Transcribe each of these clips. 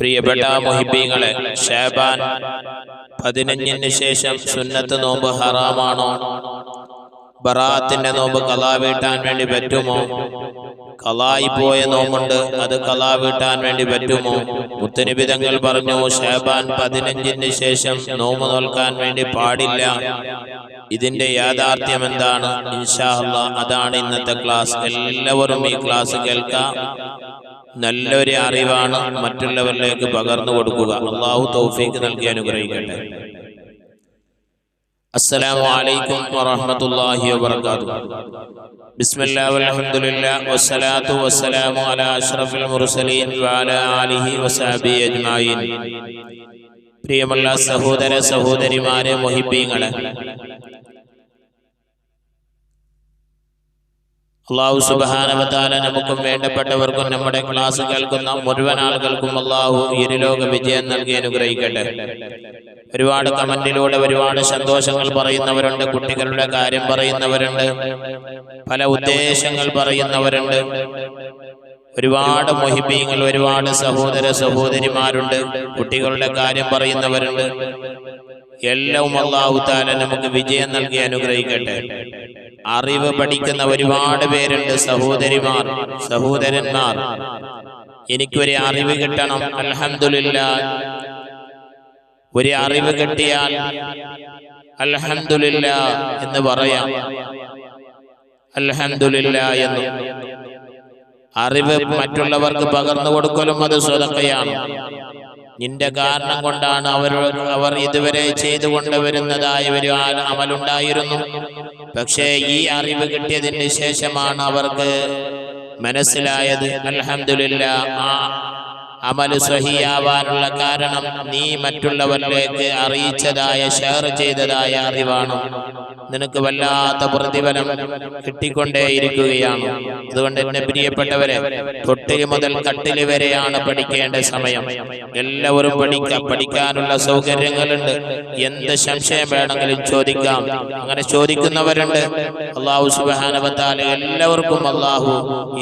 പ്രിയപ്പെട്ട മുഹിബീങ്ങളെ ഷാബാൻ പതിനഞ്ചിന് ശേഷം സുന്നത്ത് നോമ്പ് ഹറാമാണോ? ബറാത്തിന്റെ നോമ്പ് കലാ വീട്ടാൻ വേണ്ടി പറ്റുമോ? കലായി പോയ നോമ്പുണ്ട് അത് കലാ വീട്ടാൻ വേണ്ടി പറ്റുമോ? മുത്തനിബിതങ്ങൾ പറഞ്ഞു ഷാബാൻ പതിനഞ്ചിന് ശേഷം നോമ്പ് നോൽക്കാൻ വേണ്ടി പാടില്ല. ഇതിന്റെ യാഥാർത്ഥ്യം എന്താണ്? ഇൻഷാ അല്ലാ അതാണ് ഇന്നത്തെ ക്ലാസ്. എല്ലാവരും ഈ ക്ലാസ് കേൾക്കാം. നല്ലൊരു അറിവാണ് മറ്റുള്ളവരിലേക്ക് പകർന്നു കൊടുക്കുക. അള്ളാഹു തൗഫീക്ക് നൽകി അനുഗ്രഹിക്കട്ടെ. പ്രിയമുള്ള സഹോദര സഹോദരിമാരെ മുഹിബീങ്ങളെ അള്ളാഹു സുബാനവതാല നമുക്കും വേണ്ടപ്പെട്ടവർക്കും നമ്മുടെ ക്ലാസ് കേൾക്കുന്ന മുഴുവൻ ആളുകൾക്കും അള്ളാഹു ഇരുലോക വിജയം നൽകി അനുഗ്രഹിക്കട്ടെ. ഒരുപാട് കമന്റിലൂടെ ഒരുപാട് സന്തോഷങ്ങൾ പറയുന്നവരുണ്ട് കുട്ടികളുടെ കാര്യം പറയുന്നവരുണ്ട് പല ഉദ്ദേശങ്ങൾ പറയുന്നവരുണ്ട്. ഒരുപാട് മൊഹിബീങ്ങൾ ഒരുപാട് സഹോദര സഹോദരിമാരുണ്ട് കുട്ടികളുടെ കാര്യം പറയുന്നവരുണ്ട്. എല്ലാം അള്ളാഹു താല നമുക്ക് വിജയം നൽകി അനുഗ്രഹിക്കട്ടെ. അറിവ് പഠിക്കുന്ന ഒരുപാട് പേരുണ്ട്. സഹോദരിമാർ സഹോദരന്മാർ. എനിക്കൊരു അറിവ് കിട്ടണം. അലഹമില്ല ഒരു അറിവ് കിട്ടിയാൽ അലഹമില്ല എന്ന് പറയാം. അലഹമില്ല എന്ന്. അറിവ് മറ്റുള്ളവർക്ക് പകർന്നു കൊടുക്കലും അത് സ്വതക്കയാണ്. നിന്റെ കാരണം കൊണ്ടാണ് അവർ അവർ ഇതുവരെ ചെയ്തു കൊണ്ടുവരുന്നതായ ഒരു അമലുണ്ടായിരുന്നു. പക്ഷേ ഈ അറിവ് കിട്ടിയതിന് ശേഷമാണ് അവർക്ക് മനസ്സിലായത്. അലഹമില്ല ആ അമൽ സഹിയാവാനുള്ള കാരണം നീ മറ്റുള്ളവരിലേക്ക് അറിയിച്ചതായ ഷെയർ ചെയ്തതായ അറിവാണ്. നിനക്ക് വല്ലാത്ത പ്രതിഫലം കിട്ടിക്കൊണ്ടേയിരിക്കുകയാണ് അതുകൊണ്ട് എന്നെ പ്രിയപ്പെട്ടവരെ തൊട്ടിൽ മുതൽ കട്ടിൽ വരെയാണ് പഠിക്കേണ്ട സമയം. എല്ലാവരും പഠിക്കാം പഠിക്കാനുള്ള സൗകര്യങ്ങളുണ്ട്. എന്ത് സംശയം വേണമെങ്കിലും ചോദിക്കാം. അങ്ങനെ ചോദിക്കുന്നവരുണ്ട്. അള്ളാഹു സുബാനവത്താൽ എല്ലാവർക്കും അള്ളാഹു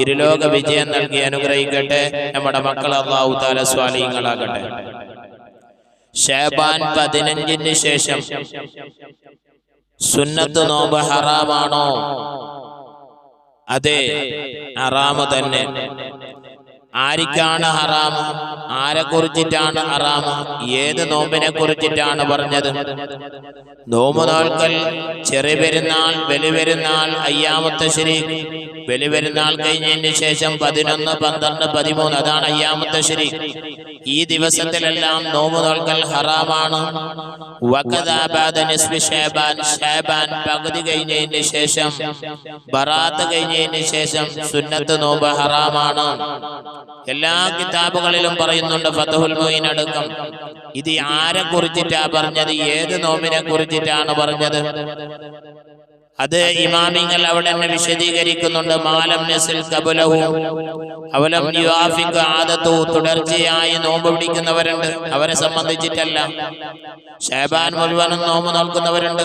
ഇരുലോക വിജയം നൽകി അനുഗ്രഹിക്കട്ടെ. നമ്മുടെ മക്കൾ അള്ളാഹു താല സ്വാലീങ്ങളാകട്ടെ ഷേബാൻ പതിനഞ്ചിന് ശേഷം സുന്നത്ത് നോമ്പ് ഹറാമാണോ അതെ ഹറാമ് തന്നെ ആരിക്കാണ് ഹറാം? ആരെ കുറിച്ചിട്ടാണ് ഹറാം? ഏത് നോമ്പിനെ കുറിച്ചിട്ടാണ് പറഞ്ഞത്? നോമ്പ് നോൽക്കൽ ചെറിയ പെരുന്നാൾ വലിയ പെരുന്നാൾ അയ്യാമത്തെ ശരി. വലിയ പെരുന്നാൾ കഴിഞ്ഞതിന് ശേഷം പതിനൊന്ന് പന്ത്രണ്ട് പതിമൂന്ന് അതാണ് അയ്യാമത്തെ ശരി. ഈ ദിവസത്തിലെല്ലാം നോമ്പ് നോൽക്കൽ ഹറാമാണ് പകുതി കഴിഞ്ഞതിന് ശേഷം ബറാത്ത് കഴിഞ്ഞതിന് ശേഷം സുന്നത്ത് നോമ്പ് ഹറാമാണ്. എല്ലാ കിതാബുകളിലും പറയുന്നുണ്ട് ഫതഹുൽ മൊയ്ൻ അടക്കം. ഇത് ആരെ കുറിച്ചിട്ടാ പറഞ്ഞത്? ഏത് നോമ്പിനെ കുറിച്ചിട്ടാണ് പറഞ്ഞത്? അത് ഇമാമിങ്ങൾ അവിടെ തന്നെ വിശദീകരിക്കുന്നുണ്ട്. മാലം നസിൽ കബുലഹു. അവലം യുവാഫിക്ക് ആദത്തു. തുടർച്ചയായി നോമ്പ് പിടിക്കുന്നവരുണ്ട്. അവരെ സംബന്ധിച്ചിട്ടല്ല. ഷേബാൻ മുഴുവനും നോമ്പ് നോൽക്കുന്നവരുണ്ട്.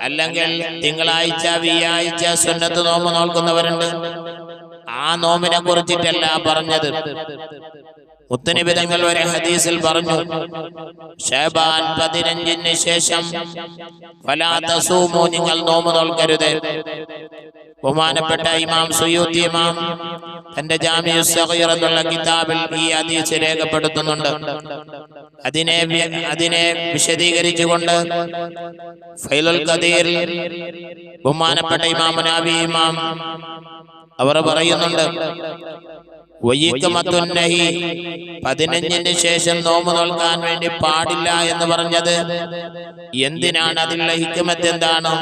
അല്ലെങ്കിൽ തിങ്കളാഴ്ച വ്യാഴ്ച സുന്നത്ത് നോമ്പ് നോൽക്കുന്നവരുണ്ട്. ആ നോമ്പിനെ കുറിച്ചിട്ടല്ല പറഞ്ഞത്. മുത്തനിബിതങ്ങൾ ഒരു ഹദീസിൽ പറഞ്ഞു ഷേബാൻ പതിനഞ്ചിന് ശേഷം ഫലാത്തസൂമു നിങ്ങൾ നോമ നോൽക്കരുത്. ബഹുമാനപ്പെട്ട ഇമാം സുയൂത്തി ഇമാം തന്റെ ജാമിയു സഗീർ എന്നുള്ള കിതാബിൽ ഈ ഹദീസ് രേഖപ്പെടുത്തുന്നുണ്ട്. അതിനെ അതിനെ വിശദീകരിച്ചുകൊണ്ട് ഫൈലുൽ ഖദീർ ബഹുമാനപ്പെട്ട ഇമാം മുനാബി ഇമാം അവർ പറയുന്നുണ്ട് പതിനഞ്ചിന് ശേഷം നോമ്പ് നോൽക്കാൻ വേണ്ടി പാടില്ല എന്ന് പറഞ്ഞത്. എന്തിനാണ് അതിലുള്ള ഹിക്കുമത്ത് എന്താണ്?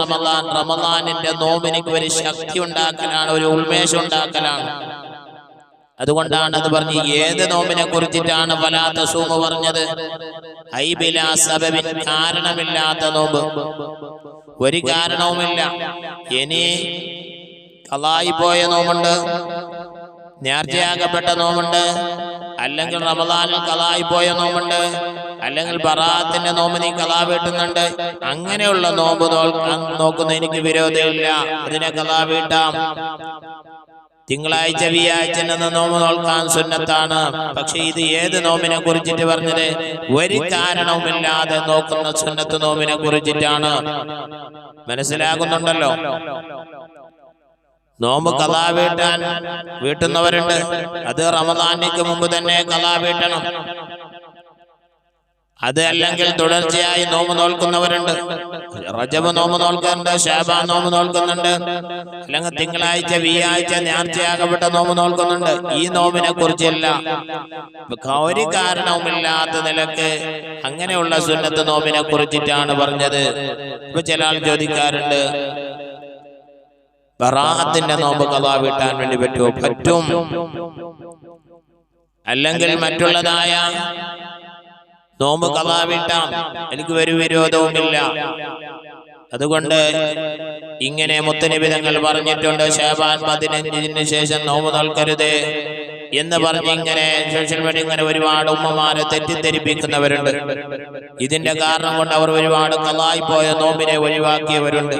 റമദാൻ. റമദാനിന്റെ നോമ്പിനിക്ക് ഒരു ശക്തി ഉണ്ടാക്കലാണ് ഒരു ഉന്മേഷം ഉണ്ടാക്കലാണ്. അതുകൊണ്ടാണ് അത് പറഞ്ഞ് ഏത് നോമ്പിനെ കുറിച്ചിട്ടാണ് വലാത്ത സൂമ പറഞ്ഞത്? സബബിൻ കാരണമില്ലാത്ത നോമ്പ്. ഒരു കാരണവുമില്ല. ഇനി കളായി പോയ നോമുണ്ട് നേർച്ചയാകപ്പെട്ട നോമുണ്ട് അല്ലെങ്കിൽ റമദാനിൽ പോയ നോമുണ്ട് അല്ലെങ്കിൽ ബറാത്തിന്റെ നോമ്പ് നീ കലാ വീട്ടുന്നുണ്ട്. അങ്ങനെയുള്ള നോമ്പ് നോക്കുന്ന എനിക്ക് വിരോധമില്ല. അതിനെ കലാ വീട്ടാം. തിങ്കളാഴ്ച വ്യാഴ്ച എന്ന നോമ്പ് നോക്കാൻ സുന്നത്താണ്. പക്ഷെ ഇത് ഏത് നോമ്പിനെ കുറിച്ചിട്ട് പറഞ്ഞത്? ഒരു കാരണവുമില്ലാതെ നോക്കുന്ന സുന്നത്ത് നോമ്പിനെ കുറിച്ചിട്ടാണ്. മനസ്സിലാകുന്നുണ്ടല്ലോ? നോമ്പ് കഥാ വീട്ടാൻ വീട്ടുന്നവരുണ്ട്. അത് റമദാനിക്ക് മുമ്പ് തന്നെ കഥാ വീട്ടണം അത് അല്ലെങ്കിൽ തുടർച്ചയായി നോമ്പ് നോൽക്കുന്നവരുണ്ട്. റജബ് നോമ്പ് നോൽക്കുന്നുണ്ട് ഷാബാ നോമ്പ് നോൽക്കുന്നുണ്ട്. അല്ലെങ്കിൽ തിങ്കളാഴ്ച വ്യാഴ്ച ഞാർച്ചയാകപ്പെട്ട നോമ്പ് നോൽക്കുന്നുണ്ട്. ഈ നോമ്പിനെ കുറിച്ചല്ല ഒരു കാരണവുമില്ലാത്ത നിലയ്ക്ക് അങ്ങനെയുള്ള സുന്നത്ത് നോമ്പിനെ കുറിച്ചിട്ടാണ് പറഞ്ഞത്. ഇപ്പൊ ചില ആൾ ചോദിക്കാറുണ്ട് ബറാഹത്തിന്റെ നോമ്പ് കഥാ വീട്ടാൻ വേണ്ടി പറ്റുമോ? പറ്റും. അല്ലെങ്കിൽ മറ്റുള്ളതായ നോമ്പ് കഥാ വീട്ടാം. എനിക്ക് ഒരു വിരോധവുമില്ല. അതുകൊണ്ട് ഇങ്ങനെ മുത്തനിബിതങ്ങൾ പറഞ്ഞിട്ടുണ്ട് ഷേബാൻ പതിനഞ്ചിന് ശേഷം നോമ്പ് നോൽക്കരുത് എന്ന് പറഞ്ഞ് ഇങ്ങനെ സോഷ്യൽ മീഡിയ ഇങ്ങനെ ഒരുപാട് ഉമ്മമാരെ തെറ്റിദ്ധരിപ്പിക്കുന്നവരുണ്ട്. ഇതിന്റെ കാരണം കൊണ്ട് അവർ ഒരുപാട് കലായി പോയ നോമ്പിനെ ഒഴിവാക്കിയവരുണ്ട്.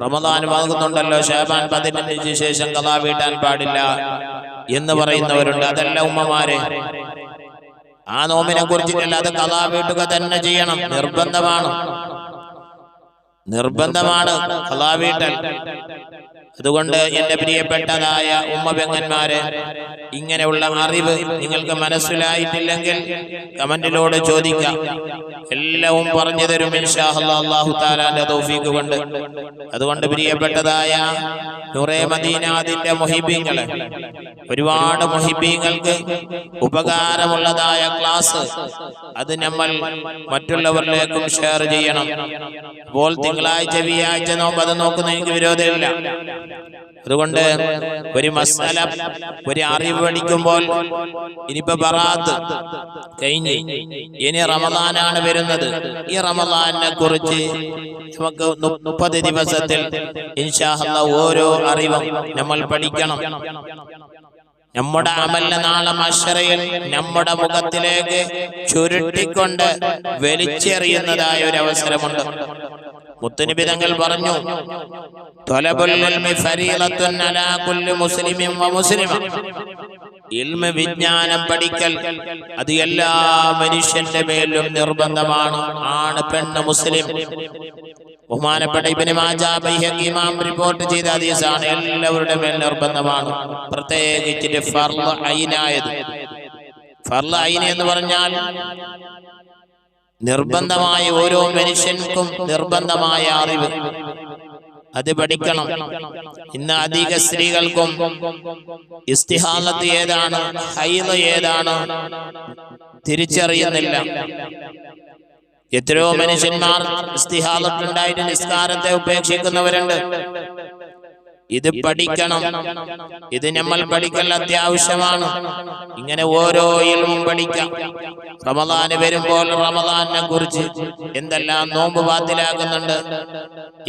റമദാൻ വാങ്ങുന്നുണ്ടല്ലോ ഷാബാൻ പതിനഞ്ചിന് ശേഷം കലാ വീട്ടാൻ പാടില്ല എന്ന് പറയുന്നവരുണ്ട്. അതല്ല ഉമ്മമാരെ. ആ നോമ്പിനെ കുറിച്ചിട്ടല്ല അത് കഥാ വീട്ടുക തന്നെ ചെയ്യണം. നിർബന്ധമാണ്. നിർബന്ധമാണ് കഥാ വീട്ടൽ. അതുകൊണ്ട് എന്റെ പ്രിയപ്പെട്ടതായ ഉമ്മബെങ്ങന്മാരെ ഇങ്ങനെയുള്ള അറിവ് നിങ്ങൾക്ക് മനസ്സിലായിട്ടില്ലെങ്കിൽ കമന്റിലൂടെ ചോദിക്കാം എല്ലാവും പറഞ്ഞു തരും താലാന്റെ തൗഫീഖ് കൊണ്ട്. അതുകൊണ്ട് പ്രിയപ്പെട്ടതായ നുറേ മദീനാദിന്റെ മൊഹിബീങ്ങളെ ഒരുപാട് മൊഹിബീങ്ങൾക്ക് ഉപകാരമുള്ളതായ ക്ലാസ് അത് നമ്മൾ മറ്റുള്ളവരിലേക്കും ഷെയർ ചെയ്യണം. അപ്പോൾ തിങ്കളാഴ്ച വ്യാഴ്ച നോമ്പ് അത് നോക്കുന്ന എനിക്ക് വിരോധമില്ല. അതുകൊണ്ട് ഒരു മസാല ഒരു അറിവ് പഠിക്കുമ്പോൾ ഇനിയിപ്പോ ബറാത്ത് കഴിഞ്ഞ് ഇനി റമദാനാണ് വരുന്നത്. ഈ റമദാനെ കുറിച്ച് നമുക്ക് മുപ്പത് ദിവസത്തിൽ ഇൻഷാല്ല ഓരോ അറിവും നമ്മൾ പഠിക്കണം. നമ്മുടെ അമല്ല നാളെ മഷറയിൽ നമ്മുടെ മുഖത്തിലേക്ക് ചുരുട്ടിക്കൊണ്ട് വലിച്ചെറിയുന്നതായ ഒരു അവസരമുണ്ട് മുത്തുനബി തങ്ങൾ പറഞ്ഞു വിജ്ഞാനം പഠിക്കൽ അത് എല്ലാ മനുഷ്യന്റെ മേലും നിർബന്ധമാണ് ആണ് പെണ്ണ് മുസ്ലിം. ബഹുമാനപ്പെട്ട റിപ്പോർട്ട് ചെയ്ത ഹദീസാണ് എല്ലാവരുടെ മേൽ നിർബന്ധമാണ് പ്രത്യേകിച്ചിട്ട് ഫർൾ ഐനായത് ഫർൾ ഐന എന്ന് പറഞ്ഞാൽ നിർബന്ധമായ ഓരോ മനുഷ്യൻക്കും നിർബന്ധമായ അറിവ്. അത് പഠിക്കണം. ഇന്ന് അധിക സ്ത്രീകൾക്കും ഇസ്തിഹാലത്ത് ഏതാണ് ഹൈന്ന് ഏതാണ് തിരിച്ചറിയുന്നില്ല. എത്രയോ മനുഷ്യന്മാർ ഇസ്തിഹാലത്തുണ്ടായിട്ട് നിസ്കാരത്തെ ഉപേക്ഷിക്കുന്നവരുണ്ട്. ഇത് പഠിക്കണം. ഇത് നമ്മൾ പഠിക്കാൻ അത്യാവശ്യമാണ്. ഇങ്ങനെ ഓരോ ഇളവും പഠിക്കാം. റമദാന് വരുമ്പോൾ റമദാനെ കുറിച്ച് എന്തെല്ലാം നോമ്പ് ബാത്തിലാക്കുന്നുണ്ട്?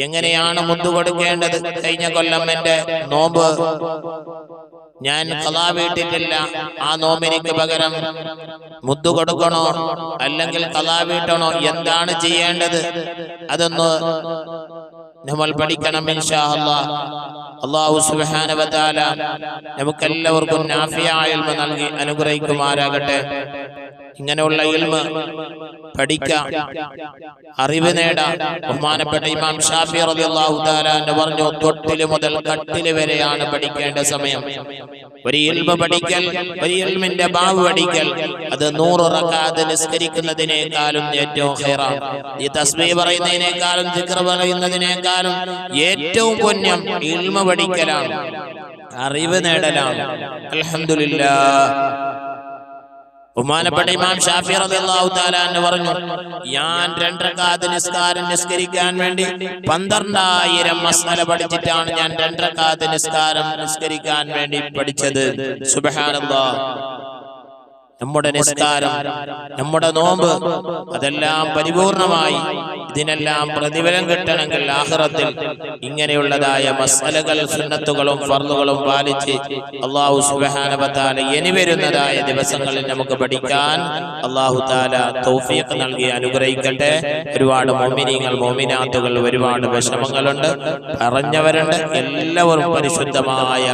എങ്ങനെയാണ് മുത്തു കൊടുക്കേണ്ടത്? കഴിഞ്ഞ കൊല്ലം എന്റെ നോമ്പ്. ഞാൻ കഥാ വീട്ടിട്ടില്ല. ആ നോമ്പിനിക്ക് പകരം മുത്തു കൊടുക്കണോ? അല്ലെങ്കിൽ കഥാ വീട്ടണോ? എന്താണ് ചെയ്യേണ്ടത്? അതൊന്ന് നമ്മൾ പഠിക്കണം അള്ളാഹു തആല നമുക്കെല്ലാവർക്കും നാഫിയായ നൽകി അനുഗ്രഹിക്കുമാരാകട്ടെ ഇങ്ങനെയുള്ള ഇൽമ പഠിക്കാം. അറിവ് നേടാം. ബഹുമാനപ്പെട്ട ഇമാം ഷാഫി റളിയല്ലാഹു തആല എന്ന് പറഞ്ഞു തൊട്ടിൽ മുതൽ കട്ടിൽ വരെയാണ് പഠിക്കേണ്ട സമയം. ഒരു ഇൽമ പഠിക്കൽ ഒരു ഇൽമിന്റെ ബാവ് പഠിക്കൽ അത് നൂറ് റക്കാത്ത് നിസ്കരിക്കുന്നതിനേക്കാളും ഏറ്റവും ഖൈറാണ് ഈ തസ്ബീഹ് പറയുന്നതിനേക്കാളും ദിക്ർ പറയുന്നതിനേക്കാളും ഏറ്റവും പുണ്യം ഇൽമ പഠിക്കലാണ്. അറിവ് നേടലാണ്. അൽഹംദുലില്ലാ ബഹുമാനപ്പെട്ട ഇമാം ഷാഫി റളിയല്ലാഹു തആല എന്ന് പറഞ്ഞു ഞാൻ രണ്ടരക്കാത്ത് നിസ്കാരം നിസ്കരിക്കാൻ വേണ്ടി പന്ത്രണ്ടായിരം മസാല പഠിച്ചിട്ടാണ് ഞാൻ രണ്ടരക്കാത്ത് നിസ്കാരം നിസ്കരിക്കാൻ വേണ്ടി പഠിച്ചത്. സുബ്ഹാനല്ലാഹ്. നമ്മുടെ നിസ്കാരം നമ്മുടെ നോമ്പ് അതെല്ലാം പരിപൂർണമായി ഇതിനെല്ലാം പ്രതിഫലം കിട്ടണമെങ്കിൽ ആഹ്റത്തിൽ ഇങ്ങനെയുള്ളതായ മസലകൾ സുന്നത്തുകളും ഫർദുകളും പാലിച്ച് അള്ളാഹു സുബാനബത്താല ഇനി വരുന്നതായ ദിവസങ്ങളിൽ നമുക്ക് പഠിക്കാൻ അള്ളാഹു താല തൗഫീഖ് നൽകി അനുഗ്രഹിക്കട്ടെ. ഒരുപാട് മോമിനിങ്ങൾ മോമിനാത്തുകൾ ഒരുപാട് വിഷമങ്ങളുണ്ട്. പറഞ്ഞവരുണ്ട്. എല്ലാവരും പരിശുദ്ധമായ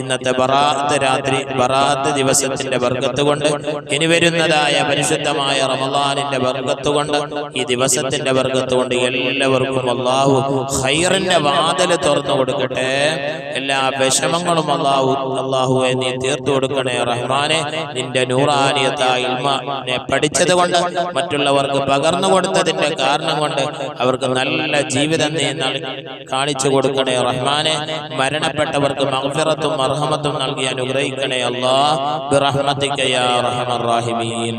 ഇന്നത്തെ ബറാത്ത് രാത്രി ബറാത്ത് ദിവസത്തിന്റെ വർഗത്ത് കൊണ്ട് ഇനി വരുന്നതായ പരിശുദ്ധമായ റമദാനിന്റെ വർഗത്ത് കൊണ്ട് ഈ ദിവസത്തിന്റെ വർഗത്ത് കൊണ്ട് എല്ലാവർക്കും അള്ളാഹു ഹൈറിന്റെ വാതിൽ തുറന്നു കൊടുക്കട്ടെ. എല്ലാ വിഷമങ്ങളും അള്ളാഹു അള്ളാഹുവെ നീ തീർത്തു കൊടുക്കണേ റഹ്മാനെ. നിന്റെ നൂറാനിയത്തായ ഇൽമനെ പഠിച്ചത് കൊണ്ട് മറ്റുള്ളവർക്ക് പകർന്നു കൊടുത്തതിന്റെ കാരണം കൊണ്ട് അവർക്ക് നല്ല ജീവിതം നീ കാണിച്ചു കൊടുക്കണേ റഹ്മാനെ. മരണപ്പെട്ടവർക്ക് മഗ്ഫിറത്തും അർഹമത്തും നൽകി അനുഗ്രഹിക്കണേ അല്ലാഹ്. ബിറഹ്മതിക യാ റഹ്മർ റഹീമീൻ.